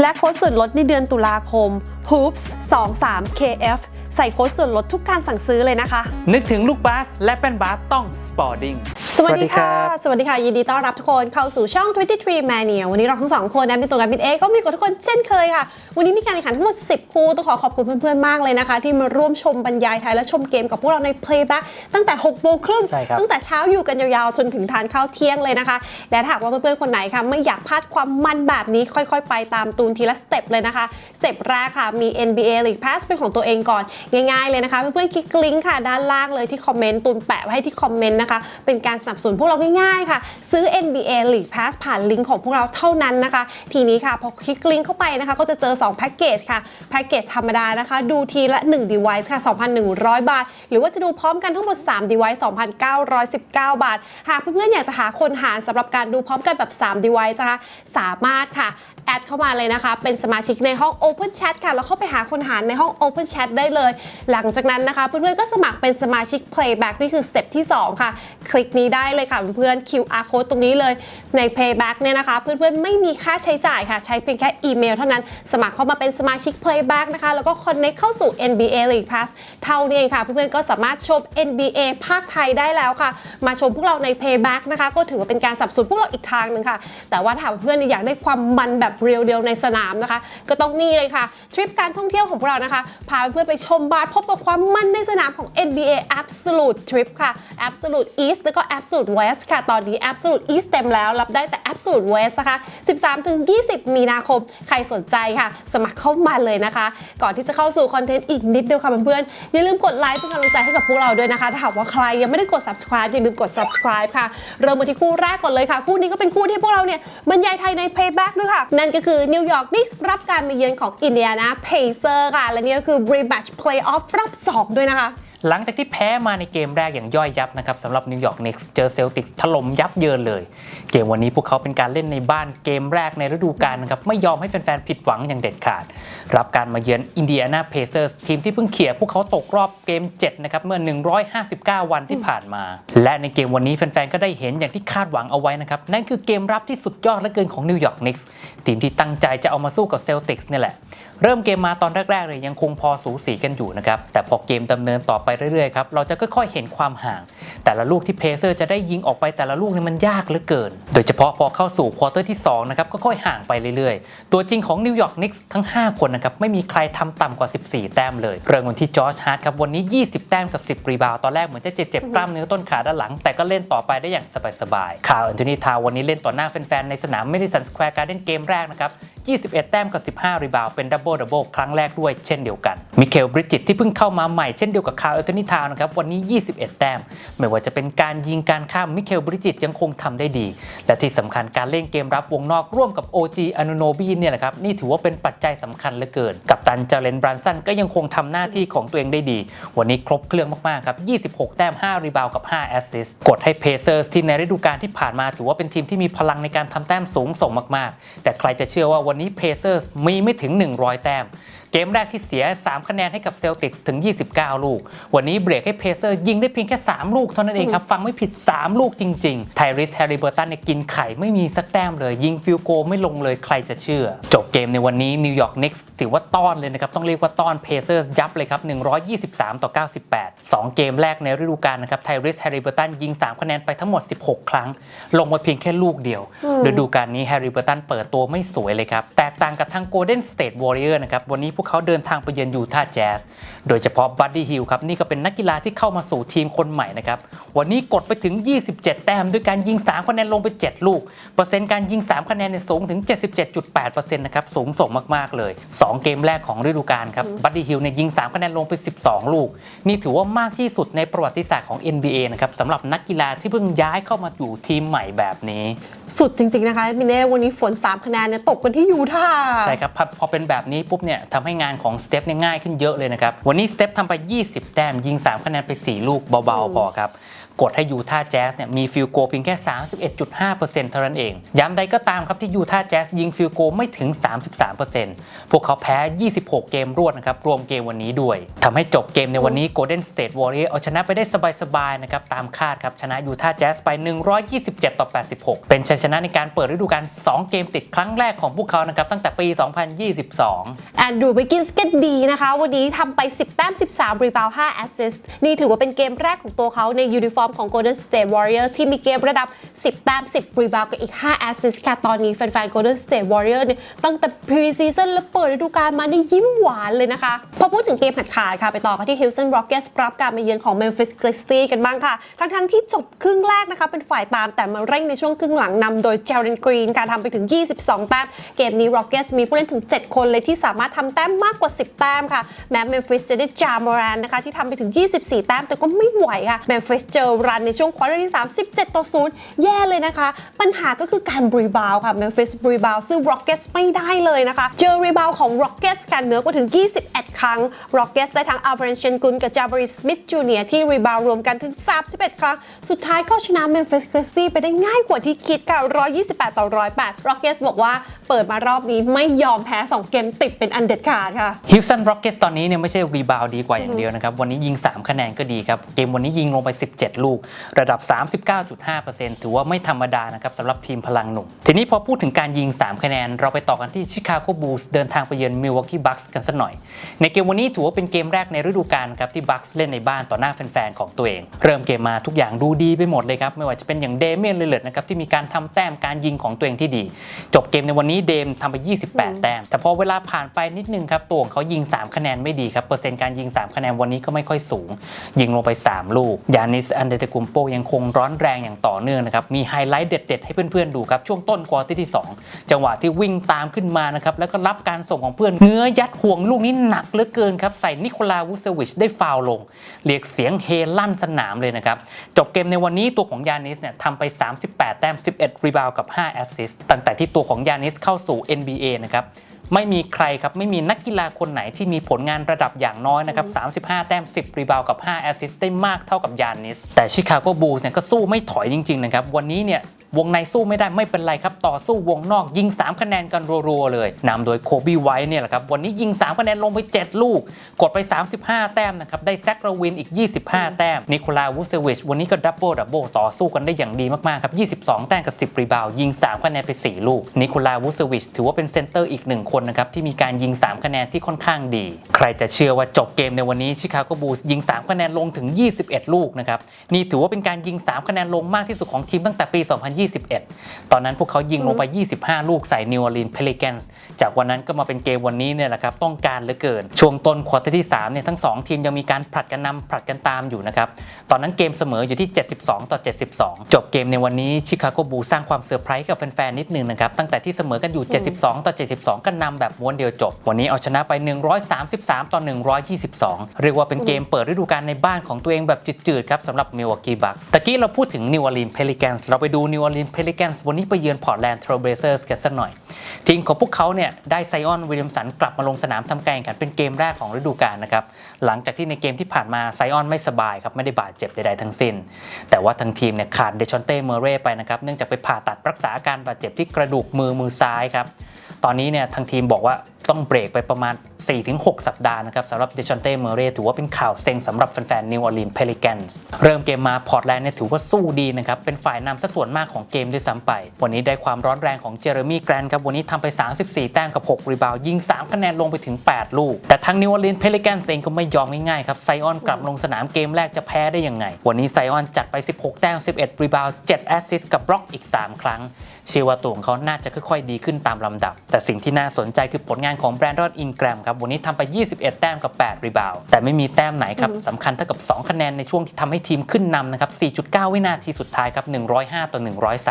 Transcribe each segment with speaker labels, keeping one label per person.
Speaker 1: และโค้ดส่วนลดในเดือนตุลาคม hoops 23 kf ใส่โค้ดส่วนลดทุกการสั่งซื้อเลยนะคะ
Speaker 2: นึกถึงลูกบาสและแป้นบาสต้องสปอร์ติ้ง
Speaker 1: สวัสดีค่ะ สวัสดีค่ะ ยินดีต้อนรับทุกคนเข้าสู่ช่อง 23 Mania วันนี้เราทั้งสองคนนะมีตัวกันบินเอก็มีกับทุกคนเช่นเคยค่ะ วันนี้มีการแข่งขันทั้งหมด 10 คู่ต้องขอขอบคุณเพื่อนๆ มากเลยนะคะ ที่มาร่วมชมบรรยายไทยและชมเกมกับพวกเราใน Playback ตั้งแต่6โมงครึ่ง
Speaker 2: ใช่ครับ
Speaker 1: ตั้งแต่เช้าอยู่กันยาวๆ จนถึงทานข้าวเที่ยงเลยนะคะ และถ้าหากว่าเพื่อนๆ คนไหนค่ะไม่อยากพลาดความมันแบบนี้ค่อยๆ ไปตามตูนทีละสเต็ปเลยนะคะสเต็ปแรกค่ะมี NBA League Pass เป็นของตัวเองก่อนง่ายๆเลยนะคะเพื่อนๆคลิกลิงก์ค่ะด้านล่างเลยที่คอมเมนต์ตูนแปะไว้ให้ที่คอมเมนต์นะคะเป็นการสนับสนุนพวกเราง่ายๆค่ะ ซื้อ NBA League Pass ผ่านลิงก์ของพวกเราเท่านั้นนะคะ ทีนี้ค่ะพอคลิกลิงก์เข้าไปนะคะ ก็จะเจอ2แพ็กเกจค่ะแพ็กเกจธรรมดานะคะ ดูทีละ 1 device ค่ะ 2,100 บาท หรือว่าจะดูพร้อมกันทั้งหมด 3 device 2,919 บาท หากเพื่อนๆอยากจะหาคนหารสำหรับการดูพร้อมกันแบบ 3 device นะคะสามารถค่ะแอดเข้ามาเลยนะคะ เป็นสมาชิกในห้อง Open Chat ค่ะ แล้วเข้าไปหาคนหารในห้อง Open Chat ได้เลย หลังจากนั้นนะคะเพื่อนๆก็สมัครเป็นสมาชิก Playback นี่คือสเต็ปที่ 2 ค่ะ คลิกนี้ได้เลยค่ะเพื่อนๆ QR code ตรงนี้เลยใน Playback เนี่ยนะคะ เพื่อนๆ ไม่มีค่าใช้จ่ายค่ะ ใช้เพียงแค่อีเมลเท่านั้น สมัครเข้ามาเป็นสมาชิก Playback นะคะ แล้วก็ connect เข้าสู่ NBA League Pass เท่านี้เองค่ะ เพื่อนๆ ก็สามารถชม NBA ภาคไทยได้แล้วค่ะ มาชมพวกเราใน Playback นะคะ ก็ถือว่าเป็นการสับสนพวกเราอีกทางหนึ่งค่ะ แต่ว่าถ้าเพื่อนๆอยากได้ความมันแบบเรียวเดียวในสนามนะคะ ก็ต้องนี่เลยค่ะ ทริปการท่องเที่ยวของพวกเรานะคะ พาเพื่อนไปชมบาสพบกับความมันในสนามของ NBA Absolute Trip ค่ะ Absolute East แล้วก็ Absolute West ค่ะ ตอนนี้ Absolute East เต็มแล้วรับได้แต่ Absolute West นะคะ 13-20 มีนาคม ใครสนใจค่ะ สมัครเข้ามาเลยนะคะ ก่อนที่จะเข้าสู่คอนเทนต์อีกนิดเดียวค่ะเพื่อนๆอย่าลืมกดไลค์เป็นกำลังใจให้กับพวกเราด้วยนะคะ ถ้าหากว่าใครยังไม่ได้กด subscribe อย่าลืมกด subscribe ค่ะ เริ่มมาที่คู่แรกก่อนเลยค่ะ คู่นี้ก็เป็นคู่ที่พวกเราเนี่ยบรรยายไทยใน Payback ด้วยค่ะนั่นก็คือนิวยอร์กนิกส์รับการมาเยือนของอินเดียนะเพเซอร์ค่ะ และนี่ก็คือบริบัชเพลย์ออฟรอบสองด้วยนะคะ
Speaker 2: หลังจากที่แพ้มาในเกมแรกอย่างย่อยยับนะครับสำหรับนิวยอร์กเน็กซ์เจอเซลติกส์ถล่มยับเยินเลย เกมวันนี้พวกเขาเป็นการเล่นในบ้านเกมแรกในฤดูกาลนะครับไม่ยอมให้แฟนๆผิดหวังอย่างเด็ดขาด รับการมาเยือนอินเดียนาเพเซอร์สทีมที่เพิ่งเขี่ยพวกเขาตกรอบเกม 7 นะครับ เมื่อ 159 วันที่ผ่านมา และในเกมวันนี้แฟนๆก็ได้เห็นอย่างที่คาดหวังเอาไว้นะครับนั่นคือเกมรับที่สุดยอดเหลือเกินของนิวยอร์กเน็กซ์ทีมที่ตั้งใจจะเอามาสู้กับเซลติกส์นี่แหละเริ่มเกมมาตอนแรกๆเลยยังคงพอสูสีกันอยู่นะครับ แต่พอเกมดำเนินต่อไปเรื่อยๆครับเราจะค่อยๆเห็นความห่าง แต่ละลูกที่เพเซอร์จะได้ยิงออกไปแต่ละลูกนี่มันยากเหลือเกิน โดยเฉพาะพอเข้าสู่ควอเตอร์ที่2นะครับก็ค่อยห่างไปเรื่อยๆ ตัวจริงของนิวยอร์กนิกส์ทั้ง 5 คนนะครับไม่มีใครทำต่ำกว่า 14 แต้มเลย เริ่มกันที่จอร์จฮาร์ดครับวันนี้ 20 แต้มกับ 10 รีบาวด์ตอนแรกเหมือนจะเจ็บๆกล้ามเนื้อต้นขาด้านหลัง แต่ก็เล่นต่อไปได้อย่างสบายๆคาร์ลแอนโทนีทาวน์วันนี้เล่นต่อหน้าแฟนๆในสนามไม่ได้สันสแควร์การ์เด้นเกมแรกนะครับ21 แต้มกับ 15 รีบาวด์เป็นดับเบิลดับเบิลครั้งแรกด้วยเช่นเดียวกัน มิเคลบริจิตที่เพิ่งเข้ามาใหม่เช่นเดียวกับคาร์ลแอนโทนีทาวน์นะครับวันนี้ 21 แต้ม ไม่ว่าจะเป็นการยิงการข้ามมิเคลบริจิตยังคงทำได้ดี และที่สำคัญการเล่นเกมรับวงนอกร่วมกับ OG อนุโนบีเนี่ยแหละครับนี่ถือว่าเป็นปัจจัยสำคัญเหลือเกิน กับตันเจเลนบรันสันก็ยังคงทำหน้าที่ของตัวเองได้ดี วันนี้ครบเครื่องมากๆครับ 26 แต้ม 5 รีบาวกับ 5 แอสซิสต์กดให้เพเซอร์สที่ในฤดูกาลที่ผ่านมาถือว่าเป็นทีมที่มีพลังในการทำแต้มสูงส่งมากๆ แต่ใครจะเชื่อว่าวันนี้เพเซอร์สมีไม่ถึง100 แต้ม เกมแรกที่เสีย 3 คะแนนให้กับเซลติกส์ถึง 29 ลูก วันนี้เบรกให้เพเซอร์ยิงได้เพียงแค่ 3 ลูกเท่านั้นเองครับ ฟังไม่ผิด 3 ลูกจริงๆ ไทริสแฮร์ริเบอร์ตันเนี่ยกินไข่ไม่มีสักแต้มเลย ยิงฟิลโกลไม่ลงเลยใครจะเชื่อ จบเกมในวันนี้นิวยอร์กเน็กซ์ถือว่าต้อนเลยนะครับ ต้องเรียกว่าต้อนเพเซอร์ยับเลยครับ 123 ต่อ 98 2 เกมแรกในฤดูกาลนะครับไทริสแฮร์ริเบอร์ตันยิง 3 คะแนนไปทั้งหมด 16 ครั้ง ลงมาเพียงแค่ลูกเดียวฤดูกาลนี้แฮร์ริเบอร์ตันเปิดตัวไม่สวยเลยครับแตกต่างกับทางโกลเด้นสเตทวอริเออร์นะครับวันนี้พวกเขาเดินทางไปเยือนยูทาห์แจ๊สโดยเฉพาะบัดดี้ฮิลครับนี่ก็เป็นนักกีฬาที่เข้ามาสู่ทีมคนใหม่นะครับ วันนี้กดไปถึง 27 แต้ม ด้วยการยิง 3 คะแนนลงไป 7 ลูก เปอร์เซ็นต์การยิง 3 คะแนนเนี่ยสูงถึง 77.8%นะครับสูงส่งมากๆเลย 2 เกมแรกของฤดูกาลครับบัดดี้ฮิลเนี่ยยิง 3 คะแนนลงไป 12 ลูก นี่ถือว่ามากที่สุดในประวัติศาสตร์ของ NBA นะครับสำหรับนักกีฬาที่เพิ่งย้ายเข้ามาอยู่ทีมใหม่แบบนี้
Speaker 1: สุดจริงๆนะคะมิเน่วันนี้ฝน3คะแนนเนี่ยตกกันที่ยูทาห์
Speaker 2: ใช่ครับพอพอเป็นแบบนี้ปุ๊บเนี่ยทำให้งานของสเตปเนี่ยง่ายขึ้นเยอะเลยนะครับ วันนี้สเตปทำไป 20 แต้มยิง 3 คะแนนไป 4 ลูกเบาๆพอครับ กดให้ยูท่าแจ๊สเนี่ยมีฟิลโกเพียงแค่ 31.5%เท่านั้นเอง ย้ำใดก็ตามครับที่ยูท่าแจ๊สยิงฟิลโกไม่ถึง 33%พวกเขาแพ้ 26 เกมรวดนะครับ รวมเกมวันนี้ด้วย ทำให้จบเกมในวันนี้ Golden State Warriors เอาชนะไปได้สบายๆนะครับตามคาดครับชนะยูท่าแจ๊สไป 127 ต่อ 86 เป็นชัยชนะในการเปิดฤดูกาล2 เกมติดครั้งแรกของพวกเขานะครับตั้งแต่ปี 2022
Speaker 1: แอนดรูว์วิกกินส์ก็ดีนะคะ วันนี้ทำไป 10 แต้ม 13 รีบาว 5 แอสซิสต์นี่ถือว่าเป็นเกมแรกของตัวเขาในยูนิฟอร์มของ Golden State Warriors ที่มีเกมระดับ 10 แต้ม 10 รีบาวกับอีก 5 แอสซิสต์ค่ะ ตอนนี้แฟนๆ Golden State Warriors เนี่ยตั้งแต่ pre-season และเปิดฤดูกาลมานี่ยิ้มหวานเลยนะคะ พอพูดถึงเกมหัดขาดค่ะ ไปต่อกันที่ Houston Rockets รับการมาเยือนของ Memphis Grizzlies กันบ้างค่ะ ทั้งๆที่จบครึ่งแรกนะคะ เป็นฝ่ายตามแต่มาเร่งในช่วงครึ่งหลังนำโดย Jalen Green การทำไปถึง 22 แต้ม เกมนี้ Rockets มีผู้เล่นถึง 7 คนเลยที่สามารถทำแต้มมากกว่า 10 แต้มค่ะ แม้ Memphis จะได้จามอรานนะคะที่ทำไปถึง 24 แต้มแต่ก็ไม่ไหวค่ะ Memphis เจอรันในช่วงควอเตอร์ที่ 3 17 ต่อ 0 แย่เลยนะคะ ปัญหาก็คือการรีบาวค่ะ Memphis รีบาวซึ่ง Rockets ไม่ได้เลยนะคะ เจอรีบาวของ Rockets ค่ะเหนือกว่าถึง 21 ครั้ง Rockets ได้ทั้ง a l v a r e n Shengun กุลกับ Jabari Smith Jr. ที่รีบาวรวมกันถึง 31 ครั้ง สุดท้ายก็ชนะ Memphis Grizzlies ไปได้ง่ายกว่าที่คิดค่ะ 128 ต่อ 108 Rockets บอกว่าเปิดมารอบนี้ไม่ยอมแพ้ 2 เกมติดเป็นอันเด็ดขาดค่ะ
Speaker 2: Houston Rockets ตอนนี้เนี่ยไม่ใช่รีบาวดีกว่าอย่างเดียวนะครับ วันนี้ยิง 3 คะแนนก็ดีครับ เกมวันนี้ยิงลงไป 17ลูก ระดับ 39.5%ถือว่าไม่ธรรมดานะครับสำหรับทีมพลังหนุ่ม ทีนี้พอพูดถึงการยิง 3 คะแนน เราไปต่อกันที่ Chicago Bulls เดินทางไปเยือน Milwaukee Bucks กันสักหน่อย ในเกมวันนี้ถือว่าเป็นเกมแรกในฤดูกาลครับที่ Bucks เล่นในบ้านต่อหน้าแฟนๆของตัวเอง เริ่มเกมมาทุกอย่างดูดีไปหมดเลยครับไม่ว่าจะเป็นอย่างเดเมียนเลเลตนะครับที่มีการทำแต้มการยิงของตัวเองที่ดี จบเกมในวันนี้เดมทำไป 28 แต้ม แต่พอเวลาผ่านไปนิดนึงครับตัวของเขายิง 3 คะแนนไม่ดีครับเปอร์เซ็นต์การยิง 3 คะแนนวันนี้ก็ไม่ค่อยสูง ยิงลงไป 3 ลูกยานิสอันเดเตกุมโปยังคงร้อนแรงอย่างต่อเนื่องนะครับ มีไฮไลท์เด็ด ๆ ให้เพื่อนๆดูครับ ช่วงต้นควอเตอร์ที่ 2 จังหวะที่วิ่งตามขึ้นมานะครับ แล้วก็รับการส่งของเพื่อนเงื้อยัดห่วงลูกนี้หนักเหลือเกินครับ ใส่นิโคลาวูเซวิชได้ฟาวล์ลง เรียกเสียงเฮลั่นสนามเลยนะครับ จบเกมในวันนี้ตัวของยานิสเนี่ยทำไป 38 แต้ม 11 รีบาวกับ 5 แอสซิสต์ตั้งแต่ที่ตัวของยานิสเข้าสู่ NBA นะครับ ไม่มีใครครับไม่มีนักกีฬาคนไหนที่มีผลงานระดับอย่างน้อยนะครับ 35 แต้ม 10 รีบาวกับ 5 แอสซิสต์ได้มากเท่ากับยานิส แต่ชิคาโกบูลส์เนี่ยก็สู้ไม่ถอยจริงๆนะครับ วันนี้เนี่ย วงในสู้ไม่ได้ไม่เป็นไรครับ ต่อสู้วงนอกยิง 3 คะแนนกันรัวๆเลยนำโดยโคบีไวท์เนี่ยแหละครับ วันนี้ยิง 3 คะแนนลงไป 7 ลูก กดไป 35 แต้มนะครับ ได้แซกราวินอีก 25 แต้ม นิโคลาวูเซวิชวันนี้ก็ดับเบิลดับเบิลต่อสู้กันได้อย่างดีมากๆครับ 22 แต้มกับ 10 รีบาวยิง 3 คะแนนไป 4 ลูก นิโคลาวูเซวิชถือว่าเป็นเซนเตอร์อีกหนึ่งคนนะครับที่มีการยิง 3 คะแนนที่ค่อนข้างดี ใครจะเชื่อว่าจบเกมในวันนี้ชิคาโกบูลส์ยิง 3 คะแนนลงถึง 21 ลูกนะครับนี่ถือว่าเป็นการยิง 3 คะแนนลงมากที่สุดของทีมตั้งแต่ปี21 ตอนนั้นพวกเขายิงลงไป 25 ลูกใส่นิวออร์ลีนเพลิแกนส์ จากวันนั้นก็มาเป็นเกมวันนี้เนี่ยแหละครับต้องการเหลือเกิน ช่วงต้นควอเตอร์ที่3เนี่ยทั้ง 2 ทีมยังมีการผลัดกันนำผลัดกันตามอยู่นะครับตอนนั้นเกมเสมออยู่ที่ 72 ต่อ 72 จบเกมในวันนี้ชิคาโกบูสร้างความเซอร์ไพรส์กับแฟนๆนิดนึงนะครับตั้งแต่ที่เสมอกันอยู่ 72 ต่อ 72ก็นำแบบม้วนเดียวจบ วันนี้เอาชนะไป 133 ต่อ 122 เรียกว่าเป็นเกมเปิดฤดูกาลในบ้านของตัวเองแบบจืดๆครับสำหรับมิลวอกกี้บัคตะกี้เราพูดถึงนิวออร์ลีนเพลิแกนส์เราไปดูนิวออร์ลีนเพลิแกนส์วันนี้ไปเยือนพอร์ตแลนด์เทรเบเซอร์สกันสักหน่อยทีมของพวกเขาเนี่ยได้ไซออนวิลเลียมสันกลับมาลงสนามทำการแข่งขันเป็นเกมแรกของฤดูกาลนะครับหลังจากที่ในเกมที่ผ่านมาไซออนไม่สบายครับไม่ได้บาดเจ็บใดๆทั้งสิ้น แต่ว่าทางทีมเนี่ยขาดเดชอนเต้เมเร่ไปนะครับเนื่องจากไปผ่าตัดรักษาอาการบาดเจ็บที่กระดูกมือมือซ้ายครับ ตอนนี้เนี่ยทางทีมบอกว่าต้องเบรกไปประมาณ 4-6 สัปดาห์นะครับสำหรับเดชอนเต้เมเร่ถือว่าเป็นข่าวเซ็งสำหรับแฟนๆนิวออร์ลีนเพลิแกนส์เริ่มเกมมาพอร์ตแลนด์เนี่ยถือว่าสู้ดีนะครับ เป็นฝ่ายนำซะส่วนมากของเกมด้วยซ้ำไป วันนี้ได้ความร้อนแรงของเจอร์มี่แกรนครับวันนี้ทำไป 34 แต้มกับ 6 รีบาวด์ยิง 3 คะแนนลงไปถึง 8 ลูก แต่ทางนิวออร์ลีนเพลิแกนส์เองก็ไม่ยอมง่ายๆครับไซออนกลับลงสนามเกมแรกจะแพ้ได้ยังไง วันนี้ไซออนจัดไป 16 แต้ม 11 รีบาวด์7แอสซิสต์กับบล็อกอีก 3 ครั้ง เชื่อว่าตัวของเขาน่าจะค่อยๆ ดีขึ้นตามลำดับ แต่สิ่งที่น่าสนใจคือผลงานของแบรนดอนอินแกรมครับ วันนี้ทำไป 21 แต้มกับ 8 รีบาวด์แต่ไม่มีแต้มไหนครับสำคัญเท่ากับ 2 คะแนนในช่วงที่ทำให้ทีมขึ้นนำนะครับ 4.9 วินาทีสุดท้ายครับ 105 ต่อ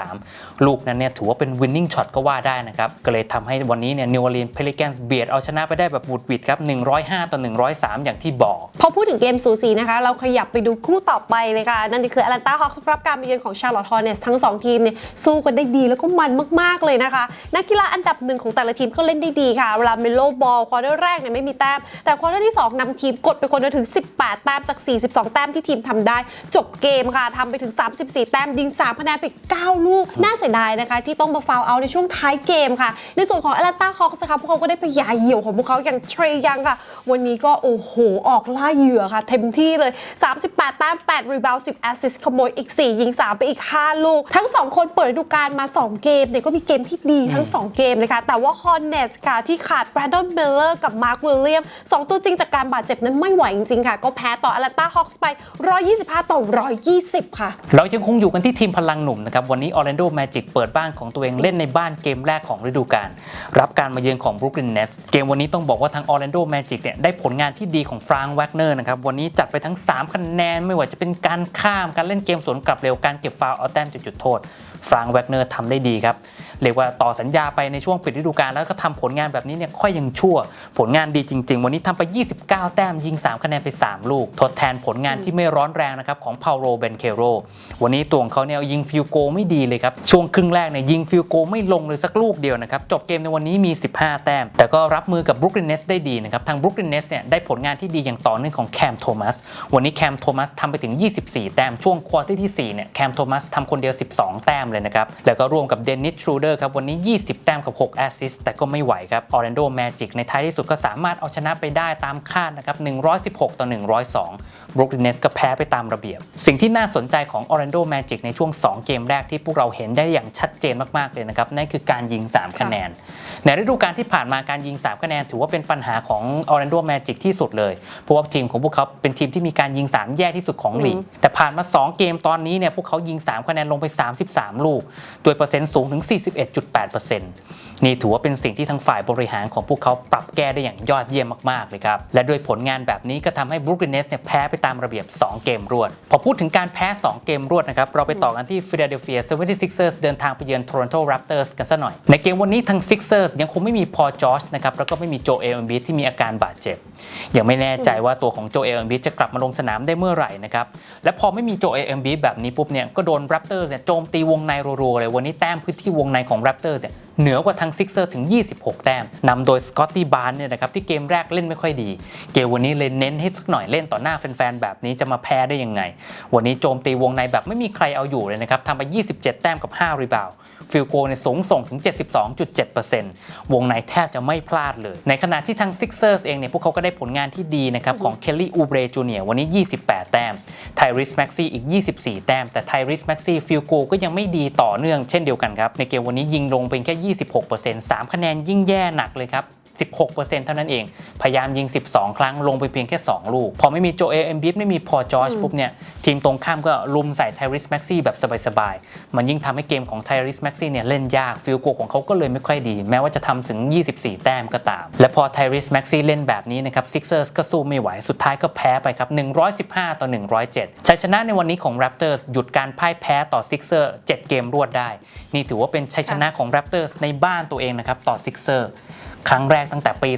Speaker 2: 103 ลูกนั้นเนี่ยถือว่าเป็น winning shot ก็ว่าได้นะครับ ก็เลยทำให้วันนี้เนี่ยนิวออร์ลีนเพลิแกนส์เบียดเอาชนะไปได้แบบบุดหวิดครับ 105 ต่อ 103 อย่างที่บอก
Speaker 1: พอพูดถึงเกมสูสีนะคะ เราขยับไปดูคู่ต่อไปเลยค่ะ นั่นก็คือ Atlanta Hawks รับการมาเยือนของ Charlotte Hornets ทั้ง 2 ทีมเนี่ยสู้กันได้ดีแล้วก็มันมากๆเลยนะคะ นักกีฬาอันดับหนึ่งของแต่ละทีมก็เล่นได้ดีค่ะเวลาเมโลบอลควอเตอร์แรกเนี่ยไม่มีแต้ม แต่ควอเตอร์ที่ 2นำทีมกดไปคนเดียวถึง 18 แต้มจาก 42 แต้มที่ทีมทำได้ จบเกมค่ะทำไปถึง 34 แต้มยิง3คะแนนไปอีก9ลูก น่าเสียดายนะคะ ที่ต้องมาฟาวเอาในช่วงท้ายเกมค่ะ ในส่วนของแอตแลนตาฮอคส์นะคะพวกเขาก็ได้พยาเหยี่ยวของพวกเขาอย่างเทรยังค่ะ วันนี้ก็โอ้โหออกล่าเหยื่อค่ะเต็มที่เลย 38 แต้ม8รีบาวด์10แอสซิสต์ขโมยอีก 4 ยิง 3 ไปอีก 5 ลูก ทั้ง 2 คนเปิดฤดูกาลมา 2เกมเนี่ยก็มีเกมที่ดีทั้ง 2 เกมเลยค่ะแต่ว่าฮอนเนสค่ะที่ขาดแบรดอนเบลเลอร์กับมาร์ควิลเลียมสองตัวจริงจากการบาดเจ็บนั้นไม่ไหวจริงๆค่ะ ก็แพ้ต่อแอตแลนตาฮอคส์ไป 125 ต่อ 120 ค่ะ
Speaker 2: เรายังคงอยู่กันที่ทีมพลังหนุ่มนะครับ วันนี้ Orlando Magic เปิดบ้านของตัวเองเล่นในบ้านเกมแรกของฤดูกาลรับการมาเยือนของ Brooklyn Nets เกมวันนี้ต้องบอกว่าทาง Orlando Magic เนี่ยได้ผลงานที่ดีของฟร a ง k ์แวกเนอร์นะครับวันนี้จัดไปทั้ง 3 คะแนนไม่ว่าจะเป็นการข้ามการเล่นเกมสวนกลับเร็วการเก็บฟาวล์เอาแต้มจุดจุดโทษ ฟรังแวกเนอร์ทำได้ดีครับ เรียกว่าต่อสัญญาไปในช่วงปิดฤดูกาลแล้วก็ทำผลงานแบบนี้เนี่ยค่อยยังชั่ว ผลงานดีจริง ๆ วันนี้ทำไป 29 แต้มยิง 3 คะแนนไป 3 ลูก ทดแทนผลงานที่ไม่ร้อนแรงนะครับของเปาโรเบนเคโรวันนี้ตัวของเขาเนี่ยยิงฟิลโกไม่ดีเลยครับ ช่วงครึ่งแรกเนี่ยยิงฟิลโกไม่ลงเลยสักลูกเดียวนะครับ จบเกมในวันนี้มี 15 แต้ม แต่ก็รับมือกับบ r ุก l y n เนสได้ดีนะครับ ทางบ r ุก l y n เนสเนี่ยได้ผลงานที่ดีอย่างต่อเนื่องของแคมโทมัส วันนี้แคมโทมัสทำไปถึง 24 แต้ม ช่วงควอเตอร์ที่4เนี่ยแคมโทมัสทำคนเดียว 12 แต้มเลยนะครับ แล้วก็รวมกับเดนนิสทรูเดอร์ครับวันนี้ 20 แต้มกับ 6 แอสซิสต์แต่ก็ไม่ไหวครับ Orlando Magic ในท้ายที่สุดก็สามารถเอาชนะไปได้ตามคาดนะครับ 116 ต่อ 102 Brooklyn Nets ก็แพ้ไปตามระเบียบ สิ่งที่น่าสนใจของ Orlando Magic ในช่วง 2 เกมแรกที่พวกเราเห็นได้อย่างชัดเจนมากๆเลยนะครับนั่นคือการยิง 3 คะแนน ในฤดูกาลที่ผ่านมาการยิง 3 คะแนน ถือว่าเป็นปัญหาของ Orlando Magic ที่สุดเลยเพราะว่าทีมของพวกเขาเป็นทีมที่มีการยิง 3 แย่ที่สุดของลีกแต่ผ่านมา 2 เกมตอนนี้เนี่ยพวกเขายิง 3 คะแนนลงไป 33 ลูก โดยเปอร์เซ็นต์สูงถึง41.8%น นี่ถือว่าเป็นสิ่งที่ทางฝ่ายบริหารของพวกเขาปรับแก้ได้อย่างยอดเยี่ยมมากๆเลยครับ และด้วยผลงานแบบนี้ก็ทำให้ Brooklyn Nets เนี่ยแพ้ไปตามระเบียบ 2 เกมรวด พอพูดถึงการแพ้ 2 เกมรวดนะครับ เราไปต่อกันที่ Philadelphia 76ers เดินทางไปเยือน Toronto Raptors กันซะหน่อย ในเกมวันนี้ทาง Sixers ยังคงไม่มีพอจอชนะครับแล้วก็ไม่มีโจเอลเอมบีที่มีอาการบาดเจ็บ ยังไม่แน่ใจว่าตัวของโจเอลเอมบีจะกลับมาลงสนามได้เมื่อไหร่นะครับและพอไม่มีโจเอลเอมบีแบบนี้ปุ๊บเนี่ยก็โดน Raptors เนี่ยโจมตีวงในรัวๆเลยวันนี้แต้มพื้นที่วงในของ Raptors เนี่ย เหนือกว่าทาง Sixers ถึง 26 แต้มนำโดยสกอตตี้บาร์เนี่ยนะครับที่เกมแรกเล่นไม่ค่อยดี เกมวันนี้เลยเน้นให้สักหน่อยเล่นต่อหน้าแฟนๆแบบนี้จะมาแพ้ได้ยังไง วันนี้โจมตีวงในแบบไม่มีใครเอาอยู่เลยนะครับทำไป 27 แต้มกับ 5 รีบาวฟิลโกเนี่ยสูงส่งถึง 72.7%วงในแทบจะไม่พลาดเลย ในขณะที่ทาง Sixers เองเนี่ยพวกเขาก็ได้ผลงานที่ดีนะครับของเคลลี่อูเบรจูเนียวันนี้ 28 แต้มไทริสแม็กซี่อีก 24 แต้ม แต่ไทริสแม็กซี่ฟิลโกก็ยังไม่ดีต่อเนื่องเช่นเดียวกันครับในเกมวันนี้ยิงลงเป็นแค่26% 3 คะแนนยิ่งแย่หนักเลยครับ 16%เท่านั้นเอง พยายามยิง 12 ครั้งลงไปเพียงแค่ 2 ลูก พอไม่มีโจเอเอ็มบิฟไม่มีพอจอร์จปุ๊บเนี่ย ทีมตรงข้ามก็ลุมใส่ไทริสแม็กซี่แบบสบายๆ มันยิ่งทำให้เกมของไทริสแม็กซี่เนี่ยเล่นยากฟิลโกของเขาก็เลยไม่ค่อยดี แม้ว่าจะทำถึง 24 แต้มก็ตาม และพอไทริสแม็กซี่เล่นแบบนี้นะครับซิกเซอร์สก็สู้ไม่ไหวสุดท้ายก็แพ้ไปครับ115 ต่อ 107ชัยชนะในวันนี้ของ Raptors หยุดการพ่ายแพ้ต่อซิกเซอร์7เกมรวดได้ นี่ถือว่าเป็นชัยชนะของ Raptors ในบ้านตัวเองนะครับต่อซิกเซอร์ ครั้งแรกตั้งแต่ปี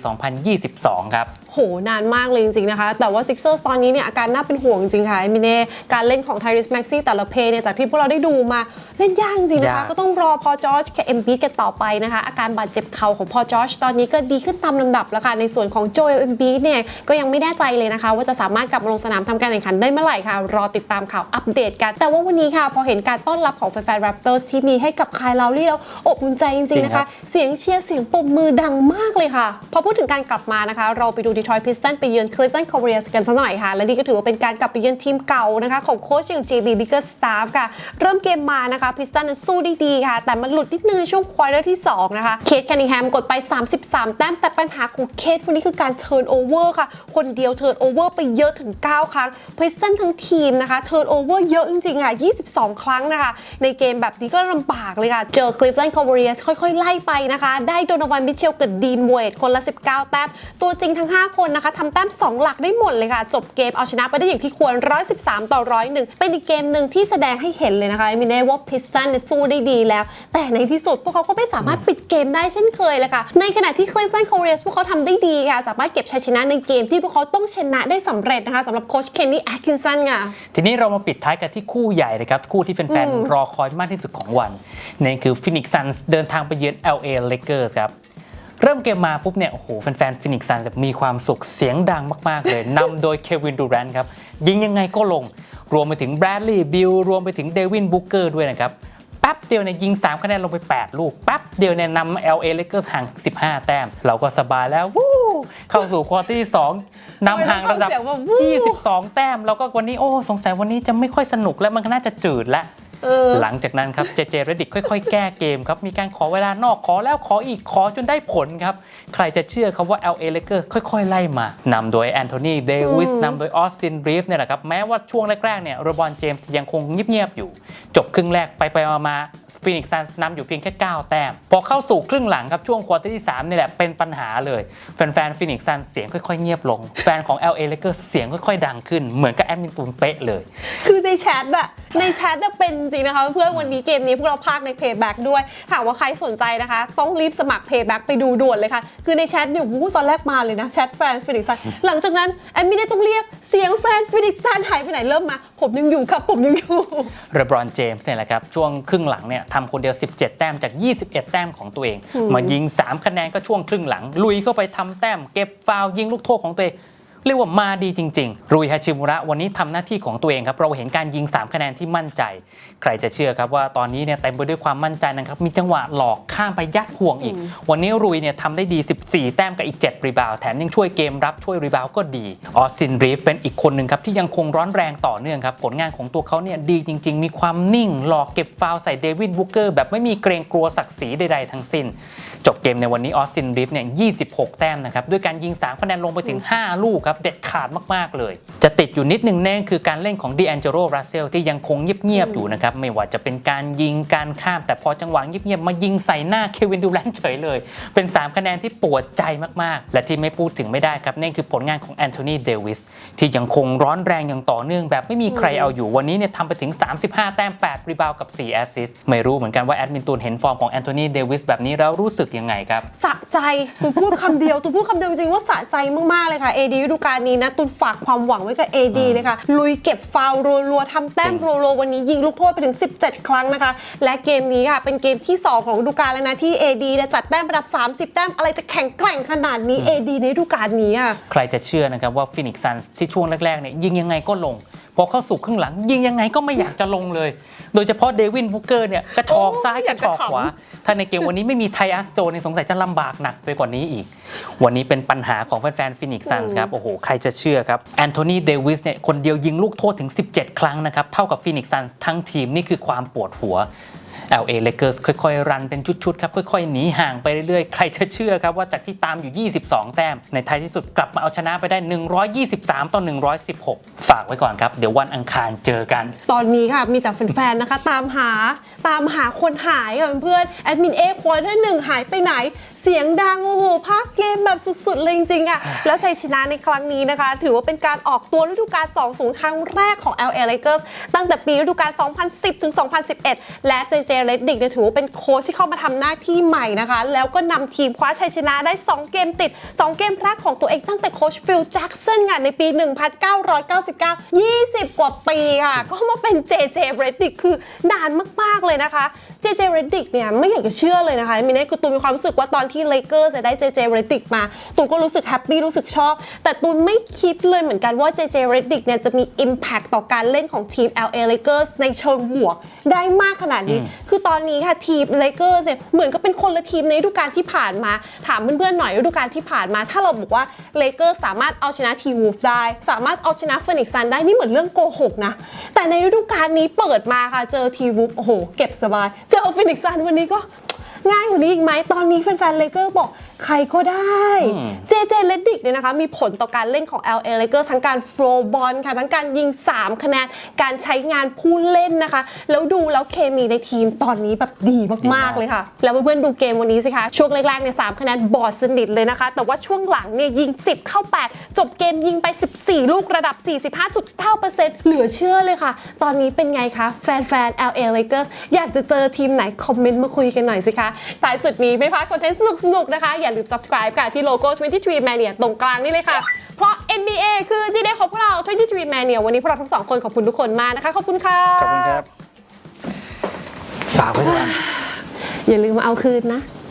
Speaker 2: 2022 ครับ
Speaker 1: โหนานมากเลยจริงๆนะคะ แต่ว่า Sixers ตอนนี้เนี่ยอาการน่าเป็นห่วงจริงๆค่ะมิเน่การเล่นของ Tyrese Maxey แต่ละเพลย์เนี่ยจากที่พวกเราได้ดูมาเล่นยากจริงๆนะคะ
Speaker 2: ยาก
Speaker 1: ก็ต้องรอพอจอร์จกับเอ็มบีกันต่อไปนะคะ อาการบาดเจ็บเข่าของพอจอร์จตอนนี้ก็ดีขึ้นตามลำดับแล้วค่ะ ในส่วนของโจเอลเอ็มบีเนี่ยก็ยังไม่แน่ใจเลยนะคะ ว่าจะสามารถกลับมาลงสนามทำการแข่งขันได้เมื่อไหร่ค่ะ รอติดตามข่าวอัปเดตกัน แต่ว่าวันนี้ค่ะ พอเห็นการต้อนรับของแฟนๆ Raptors ที่มีให้กับคายลาวเรียวอบอุ่นใจจริงๆนะคะ เสียงเชียร์เสียงปรบมือดังมากเลยค่ะ พอพูดถึงการกลับมานะคะ เราไปดู Detroit Pistons ไปเยือน Cleveland Cavaliers กันสักหน่อยค่ะ และนี่ก็ถือว่าเป็นการกลับไปเยือนทีมเก่านะคะ ของโค้ชอย่าง JB Bickerstaff ค่ะ เริ่มเกมมานะคะ Pistons นั้นสู้ด้ดีค่ะ แต่มันหลุดนิดนึงในช่วงควอเตอร์ที่ 2 นะคะ เคทแคนิงแฮมกดไป 33 แต้มแต่ปัญหาของเคทวันนี้คือการเทิร์นโอเวอร์ค่ะ คนเดียวเทิร์นโอเวอร์ไปเยอะถึง 9 ครั้ง Pistons ทั้งทีมนะคะเทิร์นโอเวอร์เยอะจริงๆค่ะ22 ครั้งนะคะ ในเกมแบบนี้ก็ลำบากเลยค่ะเจอ Cleveland Cavaliers ค่อยๆ ไล่ไปนะคะ ได้โดนวันมิเชลกับดีนเวดคนละ 19 แต้มตัวจริงทั้ง 5 5 คนนะคะทำแต้ม 2 หลักได้หมดเลยค่ะ จบเกมเอาชนะไปได้อย่างที่ควร 113 ต่อ 101 เป็นอีกเกมหนึ่งที่แสดงให้เห็นเลยนะคะมินเน่ว่าพิสตันยสู้ได้ดีแล้ว แต่ในที่สุดพวกเขาก็ไม่สามารถปิดเกมได้เช่นเคยเลยค่ะ ในขณะที่คลีฟแลนด์คอร์เรสพวกเขาทำได้ดีค่ะ สามารถเก็บชัยชนะในเกมที่พวกเขาต้องชนะได้สำเร็จนะคะสำหรับโค้ชเคนนี่แอตคินสันค่ะ
Speaker 2: ทีนี้เรามาปิดท้ายกันที่คู่ใหญ่นะครับ คู่ที่แฟนๆรอคอยมากที่สุดของวันนั่นคือฟินิกซ์ซันเดินทางไปเยือน LA Lakers ครับ เริ่มเกมมาปุ๊บเนี่ยโอ้โหแฟนๆฟินิกซ์ซันมีความสุขเสียงดังมากๆ เลยนำโดยเควินดูแรนต์ครับ ยิงยังไงก็ลง รวมไปถึงแบรดลีย์บิลรวมไปถึงเดวินบุกเกอร์ด้วยนะครับ แป๊บเดียวเนี่ยยิง 3 คะแนนลงไป 8 ลูก แป๊บเดียวเนี่ยนำ LA Lakers ห่าง 15 แต้ม เราก็สบายแล้ววู้เข้าสู่ควอเตอร์ที่ 2นำห่างระดับ
Speaker 1: เสียงแบบวู้
Speaker 2: 22 แต้ม แล้วก็วันนี้โอ้สงสัยวันนี้จะไม่ค่อยสนุกแล้วมันก็น่าจะจืดแล้ว
Speaker 1: เออ
Speaker 2: หลังจากนั้นครับเจเจเรดิกค่อย ๆ แก้เกมครับ มีการขอเวลานอกขอแล้วขออีกขอจนได้ผลครับ ใครจะเชื่อครับว่า LA Lakers ค่อย ๆ ไล่มานำโดยแอนโทนีเดวิส
Speaker 1: อืม
Speaker 2: นำโดยออสตินบรีฟเนี่ยแหละครับ แม้ว่าช่วงแรกๆเนี่ยโรบอนเจมส์ยังคงเงียบๆอยู่ จบครึ่งแรกไปๆมาๆ ฟินิกซ์ซันนำอยู่เพียงแค่ 9 แต้ม พอเข้าสู่ครึ่งหลังครับ ช่วงควอเตอร์ที่ 3 นี่แหละ เป็นปัญหาเลย แฟนๆฟินิกซ์ซันเสียงค่อยๆ เงียบลง แฟนของ LA Lakers เสียงค่อยๆ ดังขึ้น เหมือนกับแอดมินตูนเป๊ะเลย
Speaker 1: คือในแชทอะในแชทอะเป็นจริงนะคะ เพื่อนวันนี้เกมนี้พวกเราพากในเพย์แบ็กด้วยถามว่าใครสนใจนะคะ ต้องรีบสมัครเพย์แบ็กไปดูด่วนเลยค่ะ คือในแชทเนี่ยวู้ตอนแรกมาเลยนะแชทแฟนฟินิกซ์ซันหลังจากนั้นแอมไม่ได้ต้องเรียกเสียงแฟนฟินิกซ์ซันหายไปไหนเริ่มมา ผมยังอยู่ครับผมยังอยู่
Speaker 2: เรบรอนเจมส์เนี่ยแหละครับช่วงครึ่งหลังเนี่ยทำคนเดียว 17 แต้มจาก 21 แต้มของตัวเองมายิง 3 คะแนนก็ช่วงครึ่งหลัง ลุยเข้าไปทำแต้ม เก็บฟาวล์ยิงลูกโทษของตัวเอง เรียกว่ามาดีจริงๆ รุยฮาชิมุระวันนี้ทำหน้าที่ของตัวเองครับ เราเห็นการยิง 3 คะแนนที่มั่นใจ ใครจะเชื่อครับว่าตอนนี้เนี่ยเต็มไปด้วยความมั่นใจนะครับ มีจังหวะหลอกข้ามไปยัดห่วงอีก วันนี้รุยเนี่ยทำได้ดี 14 แต้มกับอีก 7 รีบาวด์แถมยังช่วยเกมรับช่วยรีบาวด์ก็ดี ออสซินรีฟเป็นอีกคนหนึ่งครับที่ยังคงร้อนแรงต่อเนื่องครับ ผลงานของตัวเขาเนี่ยดีจริง ๆ มีความนิ่ง หลอกเก็บฟาวล์ใส่เดวิดบุกเกอร์แบบไม่มีเกรงกลัวศักดิ์ศรีใดๆทั้งสิ้น จบเกมในวันนี้ออสตินรีฟเนี่ย 26 แต้มนะครับ ด้วยการยิง 3 คะแนนลงไปถึง 5 ลูกครับ เด็ดขาดมาก ๆ เลย จะติดอยู่นิดนึงแน่คือการเล่นของดีแอนเจโรรัสเซลที่ยังคงเงียบ ๆ อยู่นะครับ ไม่ว่าจะเป็นการยิงการข้าม แต่พอจังหวะเงียบ ๆ มายิงใส่หน้าเควินดูแลนเฉยเลย เป็น 3 คะแนนที่ปวดใจมาก ๆ และที่ไม่พูดถึงไม่ได้ครับนั่นคือผลงานของแอนโทนีเดวิสที่ยังคงร้อนแรงอย่างต่อเนื่องแบบไม่มีใครเอาอยู่วันนี้เนี่ยทำไปถึง 35 แต้ม 8 รีบาวด์กับ 4 แอสซิสต์ไม่รู้เหมือนกันว่าแอดมินตูนเห็นฟอร์มของแอนโทนีเดวิสแบบนี้แล้วรู้สึกยังไงครับ
Speaker 1: สะใจตูนพูดคำเดียวตูนพูดคำเดียวจริงๆว่าสะใจมากๆเลยค่ะ AD ฤดูกาลนี้นะตูนฝากความหวังไว้กับ AD เลยค่ะลุยเก็บฟาวล์รัวๆทำแต้ม
Speaker 2: จริง
Speaker 1: รัวๆวันนี้ยิงลูกโทษไปถึง 17 ครั้งนะคะ และเกมนี้ค่ะเป็นเกมที่ 2 ของฤดูกาลแล้วนะที่ AD เนี่ยจัดแต้มระดับ 30 แต้มอะไรจะแข็งแกร่งขนาดนี้ AD ในฤดูกาลนี้อะ
Speaker 2: ใครจะเชื่อนะครับว่าฟินิกซ์ซันที่ช่วงแรกๆเนี่ยยิงยังไงก็ลงพ อเข้าสู่ครึ่งหลัง ยิงยังไงก็ไม่อยากจะลงเลย โดยเฉพาะเดวินบุกเกอร์เนี่ยกระชอก
Speaker 1: โอ้
Speaker 2: ซ้าย
Speaker 1: อกยา
Speaker 2: ระ
Speaker 1: ก
Speaker 2: ช
Speaker 1: จะ
Speaker 2: อก
Speaker 1: ขำ
Speaker 2: ขวา ถ้าในเกมวันนี้ไม่มีไทอัสโตเนี่ยสงสัยจะลำบากหนักไปกว่านี้อีก วันนี้เป็นปัญหาของแฟนๆฟินิกซ์ซันครับ โอ้โห ใครจะเชื่อครับ แอนโทนีเดวิสเนี่ยคนเดียวยิงลูกโทษถึง 17 ครั้งนะครับ เท่ากับฟินิกซ์ซันทั้งทีมนี่คือความปวดหัว LA Lakers ค่อยๆ รันเป็นชุดๆครับค่อยๆหนีห่างไปเรื่อยๆ ใครจะเชื่อครับว่าจากที่ตามอยู่ 22 แต้ม ในท้ายที่สุดกลับมาเอาชนะไปได้ 123 ต่อ 116 ฝากไว้ก่อนครับ เดี๋ยววันอังคารเจอกัน
Speaker 1: ตอนนี้ค่ะมีแต่แฟนๆนะคะ ตามหาตามหาคนหายค่ะเพื่อนแอดมินเอควอเตอร์หนึ่งหายไปไหน เสียงดังโอ้โหภาคเกมแบบสุดๆเลยจริงๆอะแล้วชัยชนะในครั้งนี้นะคะ ถือว่าเป็นการออกตัวฤดูกาล2สูงครั้งแรกของ LA Lakers ตั้งแต่ปีฤดูกาล 2010ถึง2011 และเจเจเรดดิกเนี่ยถือว่าเป็นโค้ชที่เข้ามาทำหน้าที่ใหม่นะคะ แล้วก็นำทีมคว้าชัยชนะได้ 2 เกมติด 2 เกมแรกของตัวเองตั้งแต่โค้ชฟิลแจ็กสันค่ะในปี 1999 20 กว่าปีค่ะ ก็มาเป็นเจเจเรดดิกคือนานมากๆเลยนะคะ เจเจเรดดิกเนี่ยไม่อยากจะเชื่อเลยนะคะมินเน่คือตูนมีความรู้สึกว่าตอนที่เลเกอร์จะได้เจเจเรดดิกมาตูนก็รู้สึกแฮปปี้รู้สึกชอบ แต่ตูนไม่คิดเลยเหมือนกันว่าเจเจเรดดิกเนี่ยจะมี Impact ต่อการเล่นของทีม LA Lakers ในเชิงบวกได้มากขนาดนี้ คือตอนนี้ค่ะทีม Lakers เนี่ยเหมือนกับเป็นคนละทีมในฤดูกาลที่ผ่านมา ถามเพื่อนๆหน่อยฤดูกาลที่ผ่านมา ถ้าเราบอกว่า Lakers สามารถเอาชนะทีวูฟได้ สามารถเอาชนะฟินิกซ์ซันได้นี่เหมือนเรื่องโกหกนะแต่ในฤดูกาลนี้เปิดมาค่ะเจอทีวูฟโอ้โหเก็บสบายเจอฟินิกซ์ซันวันนี้ก็ง่ายกว่านี้อีกไหมตอนนี้แฟนๆเลเกอร์บอก ใครก็ได้
Speaker 2: อืม
Speaker 1: เจเจเลดดิกเนี่ยนะคะมีผลต่อการเล่นของ LA Lakers ทั้งการโฟล์บอลค่ะทั้งการยิง 3 คะแนนการใช้งานผู้เล่นนะคะ แล้วดูแล้วเคมีในทีมตอนนี้แบบดีมาก ๆ เลยค่ะ แล้วเพื่อนๆดูเกมวันนี้สิคะ ช่วงแรกๆเนี่ยสคะแนนบอดสนิทเลยนะคะ แต่ว่าช่วงหลังเนี่ยยิง 10 เข้า 8 จบเกมยิงไป 14 ลูกระดับ 45.9%เหลือเชื่อเลยค่ะ ตอนนี้เป็นไงคะ แฟนๆ LA Lakers อยากจะเจอทีมไหน คอมเมนต์มาคุยกันหน่อยสิคะท้ายสุดนี้ไม่พลาดคอนเทนต์สนุกๆนะคะอย่าลืม subscribe ค่ะ ที่โลโก้ 23 Mania ตรงกลางนี่เลยค่ะ เพราะ NBA คือ GD ของพวกเรา 23 Mania วันนี้พวกเราทั้งสองคนขอบคุณทุกคนมากนะคะ ขอบคุณค่ะ
Speaker 2: ขอบคุณครับ ฝากไว้ด้วย
Speaker 1: อย่าลืมมาเอาคืนนะ